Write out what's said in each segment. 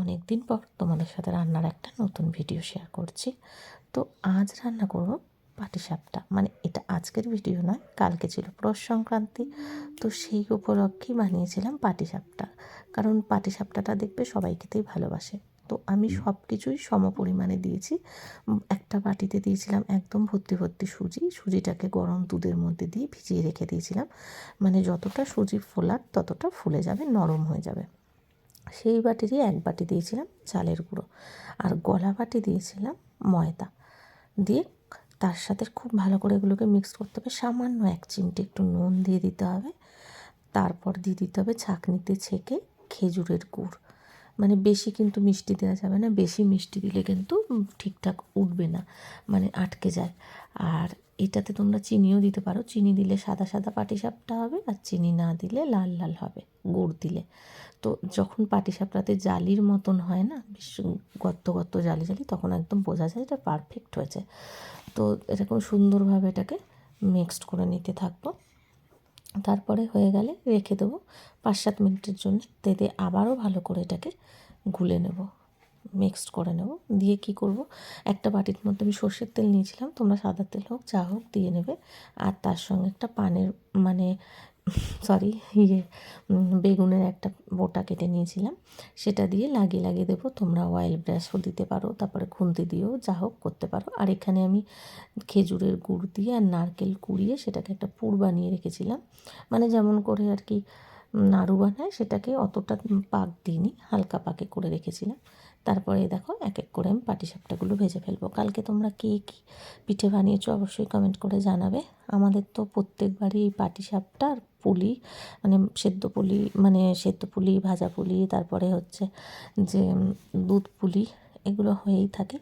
অনেক দিন পর তোমাদের সাথে রান্নার একটা নতুন ভিডিও শেয়ার করছি। তো আজ রান্না করব পাটিসাপটা। মানে এটা আজকের ভিডিও নয় কালকে ছিল পৌষ সংক্রান্তি। তো সেই উপলক্ষেই বানিয়েছিলাম পাটিসাপটা। কারণ পাটিসাপটাটা দেখবে সবাই খেতেই ভালোবাসে। তো আমি সব কিছুই সম পরিমাণে দিয়েছি। একটা বাটিতে দিয়েছিলাম একদম ভর্তি ভর্তি সুজি। সুজিটাকে গরম দুধের মধ্যে দিয়ে ভিজিয়ে রেখে দিয়েছিলাম। মানে যতটা সুজি ফোলার ততটা ফুলে যাবে নরম হয়ে যাবে। সেই বাটিরই এক বাটি দিয়েছিলাম চালের গুঁড়ো আর গলা বাটি দিয়েছিলাম ময়দা। দিয়ে তার সাথে খুব ভালো করে এগুলোকে মিক্স করতে হবে। সামান্য এক চিমটে একটু নুন দিয়ে দিতে হবে। তারপর দিয়ে দিতে হবে ছাঁকনিতে ছেঁকে খেজুরের গুড়। মানে বেশি কিন্তু মিষ্টি দেওয়া যাবে না, বেশি মিষ্টি দিলে কিন্তু ঠিকঠাক উঠবে না মানে আটকে যায়। আর এটাতে তোমরা চিনিও দিতে পারো, চিনি দিলে সাদা সাদা পাটিসাপটা হবে আর চিনি না দিলে লাল লাল হবে, গুড় দিলে। তো যখন পাটিসাপটাতে জালির মতন হয় না, বেশ গত্ত গত্ত জালি জালি, তখন একদম বোঝা যায় এটা পারফেক্ট হয়েছে। তো এরকম সুন্দরভাবে এটাকে মিক্সড করে নিতে থাকব। তারপরে হয়ে গেলে রেখে দেবো পাঁচ সাত মিনিটের জন্য। তেতে আবারও ভালো করে এটাকে গুলে নেব, মিক্সড করে নেব। দিয়ে কি করব? একটা বাটির মধ্যে আমি সর্ষের তেল নিয়েছিলাম, তোমরা সাদা তেল হোক যা হোক, দিয়ে নেবে। আর তার সঙ্গে একটা পানের মানে সরি ইয়ে বেগুনের একটা বোটা কেটে নিয়েছিলাম। সেটা দিয়ে লাগিয়ে লাগিয়ে দেবো। তোমরা অয়েল ব্রাশও দিতে পারো, তারপরে খুন্তি দিয়েও যা হোক করতে পারো। আর এখানে আমি খেজুরের গুড় দিয়ে আর নারকেল কুড়িয়ে সেটাকে একটা পুর বানিয়ে রেখেছিলাম। মানে যেমন করে আর কি নাড়ু বানায় সেটাকে অতটা পাক দিইনি, হালকা পাকে করে রেখেছিলাম। তারপরে দেখো, এক এক করে আমি পাটিসাপটাগুলো ভেজে ফেলব। কালকে তোমরা কে, কী পিঠে বানিয়েছো অবশ্যই কমেন্ট করে জানাবে। আমাদের তো প্রত্যেকবারই এই পাটিসাপটা আর পুলি মানে সেদ্ধ পুলি মানে সেদ্ধ পুলি, ভাজা পুলি, তারপরে হচ্ছে যে দুধ পুলি, এগুলো হয়েই থাকে।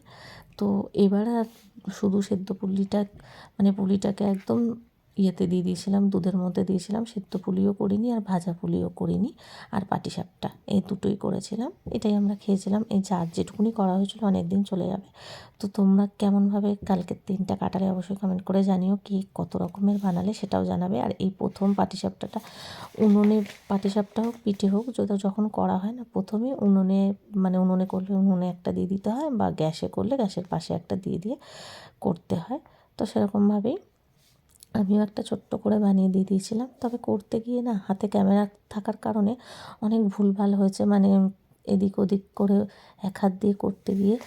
তো এবার আর শুধু সেদ্ধ পুলিটা মানে পুলিটাকে একদম ইয়েতে দিয়ে দিয়েছিলাম, দুধের মধ্যে দিয়েছিলাম, সেদ্ধ পুলিও করিনি আর ভাজা পুলিও করিনি আর পাটিসাপটা। এই দুটোই করেছিলাম, এটাই আমরা খেয়েছিলাম। এই যার যেটুকুনি করা হয়েছিল অনেক দিন চলে যাবে। তো তোমরা কেমনভাবে কালকের দিনটা কাটালে অবশ্যই কমেন্ট করে জানিও কি কত রকমের বানালে সেটাও জানাবে। আর এই প্রথম পাটিসাপটাটা উনুনে, পাটিসাপটা হোক, পিঠে হোক যদি যখন করা হয় না, প্রথমে উনুনে মানে উনুনে করলে উনুনে একটা দিয়ে দিতে হয় বা গ্যাসে করলে গ্যাসের পাশে একটা দিয়ে দিয়ে করতে হয়। তো সেরকমভাবেই আমিও একটা ছোট্ট করে বানিয়ে দিয়ে দিয়েছিলাম। তবে করতে গিয়ে না হাতে ক্যামেরা থাকার কারণে অনেক ভুলভাল হয়েছে। মানে এদিক ওদিক করে এক হাত দিয়ে করতে গিয়ে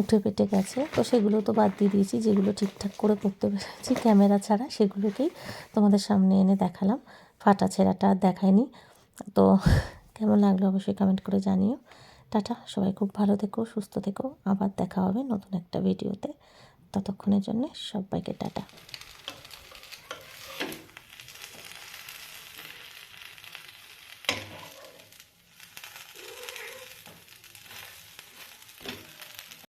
উঠে পেটে গেছে। তো সেগুলো তো বাদ দিয়ে দিয়েছি। যেগুলো ঠিকঠাক করে করতে পেরেছি ক্যামেরা ছাড়া সেগুলোকেই তোমাদের সামনে এনে দেখালাম। ফাটা ছেঁড়াটা আর দেখায়নি তো কেমন লাগল অবশ্যই কমেন্ট করে জানিও। টাটা, সবাই খুব ভালো থেকো, সুস্থ থেকো। আবার দেখা হবে নতুন একটা ভিডিওতে ততক্ষণের জন্য সবাইকে টাটা।